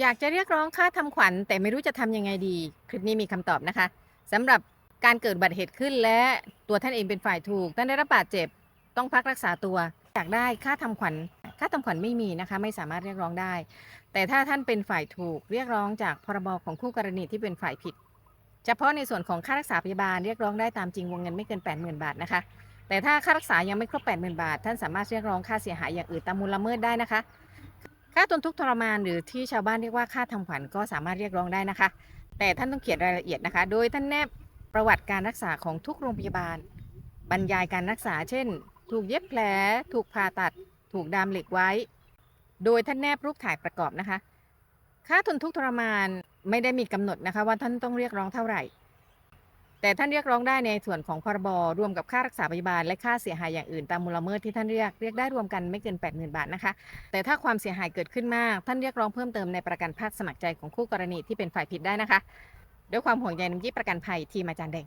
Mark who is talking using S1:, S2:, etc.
S1: อยากจะเรียกร้องค่าทำขวัญ แต่ไม่รู้จะทำยังไงดี คลิปนี้มีคำตอบนะคะสำหรับการเกิดอุบัติเหตุขึ้นและตัวท่านเองเป็นฝ่ายถูกท่านได้รับบาดเจ็บ ต้องพักรักษาตัวอยากได้ค่าทำขวัญ ค่าทำขวัญไม่มีนะคะ ไม่สามารถเรียกร้องได้ แต่ถ้าท่านเป็นฝ่ายถูก เรียกร้องจากพรบของคู่กรณีที่เป็นฝ่ายผิด เฉพาะในส่วนของค่ารักษาพยาบาลเรียกร้องได้ตามจริงวงเงินไม่เกิน 80,000 บาทนะคะ แต่ถ้าค่ารักษายังไม่ครบ 80,000 บาท ท่านสามารถเรียกร้องค่าเสียหายอย่างอื่นตามมูลละเมิดได้นะคะ ค่าทนทุกข์ทรมานหรือที่ชาวบ้านเรียกว่าค่าทำขวัญก็สามารถเรียกร้องได้นะคะ แต่ท่านต้องเขียนรายละเอียดนะคะ โดยท่านแนบประวัติการรักษาของทุกโรงพยาบาล บรรยายการรักษา เช่น ถูกเย็บแผล ถูกผ่าตัด ถูกดามเหล็กไว้ โดยท่านแนบรูปถ่ายประกอบนะคะ ค่าทนทุกข์ทรมานไม่ได้มีกำหนดนะคะ ว่าท่านต้องเรียกร้องเท่าไหร่ แต่ท่านเรียกร้องได้ในส่วนของพรบรวมกับค่ารักษาพยาบาลและค่าเสียหายอย่างอื่นตามมูลเมิดที่ท่านเรียกเรียกได้รวมกันไม่เกิน 80,000 บาทนะคะ แต่ถ้าความเสียหายเกิดขึ้นมาก ท่านเรียกร้องเพิ่มเติมในประกันภาคสมัครใจของคู่กรณีที่เป็นฝ่ายผิดได้นะคะ ด้วยความห่วงใยน้ำยี่ประกันภัยทีมอาจารย์แดง